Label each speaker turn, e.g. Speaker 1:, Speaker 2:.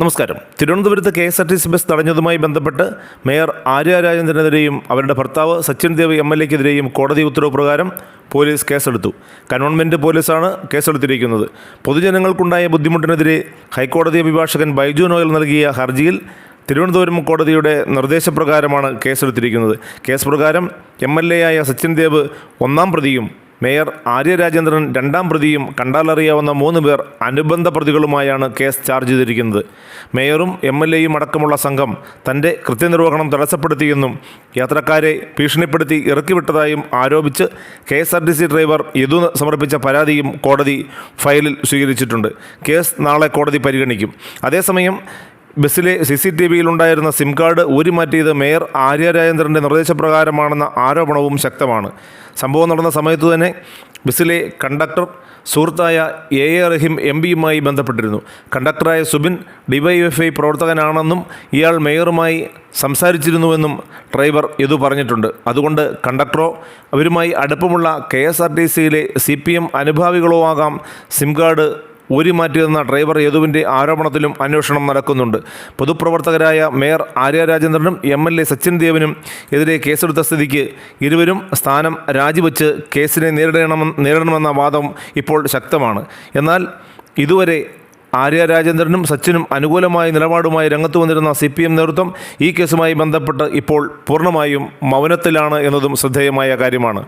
Speaker 1: നമസ്കാരം. തിരുവനന്തപുരത്ത് K S R T C bus തടഞ്ഞതുമായി ബന്ധപ്പെട്ട് മേയർ ആര്യ രാജേന്ദ്രനെതിരെയും അവരുടെ ഭർത്താവ് സച്ചിൻ ദേവ് എം എൽ എക്കെതിരെയും കോടതി ഉത്തരവ് പ്രകാരം പോലീസ് കേസെടുത്തു. കന്റോൺമെന്റ് പോലീസാണ് കേസെടുത്തിരിക്കുന്നത്. പൊതുജനങ്ങൾക്കുണ്ടായ ബുദ്ധിമുട്ടിനെതിരെ ഹൈക്കോടതി അഭിഭാഷകൻ ബൈജു നോയൽ നൽകിയ ഹർജിയിൽ തിരുവനന്തപുരം കോടതിയുടെ നിർദ്ദേശപ്രകാരമാണ് കേസെടുത്തിരിക്കുന്നത്. കേസ് പ്രകാരം എം എൽ എ ആയ സച്ചിൻ ദേവ് ഒന്നാം പ്രതിയും മേയർ ആര്യ രാജേന്ദ്രൻ രണ്ടാം പ്രതിയും കണ്ടാലറിയാവുന്ന മൂന്ന് പേർ അനുബന്ധ പ്രതികളുമായാണ് കേസ് ചാർജ് ചെയ്തിരിക്കുന്നത്. മേയറും എം എൽ എയും അടക്കമുള്ള സംഘം തന്റെ കൃത്യനിർവഹണം തടസ്സപ്പെടുത്തിയെന്നും യാത്രക്കാരെ ഭീഷണിപ്പെടുത്തി ഇറക്കിവിട്ടതായും ആരോപിച്ച് K S R T C driver Yadu സമർപ്പിച്ച പരാതിയും കോടതി ഫയലിൽ സ്വീകരിച്ചിട്ടുണ്ട്. കേസ് നാളെ കോടതി പരിഗണിക്കും. അതേസമയം ബസ്സിലെ സി സി ടി വിയിലുണ്ടായിരുന്ന സിം കാർഡ് ഊരിമാറ്റിയത് മേയർ ആര്യ രാജേന്ദ്രന്റെ നിർദ്ദേശപ്രകാരമാണെന്ന ആരോപണവും ശക്തമാണ്. സംഭവം നടന്ന സമയത്ത് തന്നെ ബസ്സിലെ കണ്ടക്ടർ സുഹൃത്തായ എ എ റഹീം എം പിയുമായി ബന്ധപ്പെട്ടിരുന്നു. കണ്ടക്ടറായ സുബിൻ ഡിവൈഎഫ്ഐ പ്രവർത്തകനാണെന്നും ഇയാൾ മേയറുമായി സംസാരിച്ചിരുന്നുവെന്നും ഡ്രൈവർ ഇതു പറഞ്ഞിട്ടുണ്ട്. അതുകൊണ്ട് കണ്ടക്ടറോ അവരുമായി അടുപ്പമുള്ള കെ എസ് ആർ ടി സിയിലെ സി പി എം അനുഭാവികളോ ആകാം സിം കാർഡ് ഊരിമാറ്റിയെന്ന ഡ്രൈവർ യദുവിന്റെ ആരോപണത്തിലും അന്വേഷണം നടക്കുന്നുണ്ട്. പൊതുപ്രവർത്തകരായ മേയർ ആര്യ രാജേന്ദ്രനും എം എൽ എ സച്ചിൻ ദേവനും എതിരെ കേസെടുത്ത സ്ഥിതിക്ക് ഇരുവരും സ്ഥാനം രാജിവെച്ച് കേസിനെ നേരിടണമെന്ന് നേരിടണമെന്ന വാദം ഇപ്പോൾ ശക്തമാണ്. എന്നാൽ ഇതുവരെ ആര്യ രാജേന്ദ്രനും സച്ചിനും അനുകൂലമായ നിലപാടുമായി രംഗത്ത് വന്നിരുന്ന സി പി എം നേതൃത്വം ഈ കേസുമായി ബന്ധപ്പെട്ട് ഇപ്പോൾ പൂർണമായും മൗനത്തിലാണ് എന്നതും ശ്രദ്ധേയമായ കാര്യമാണ്.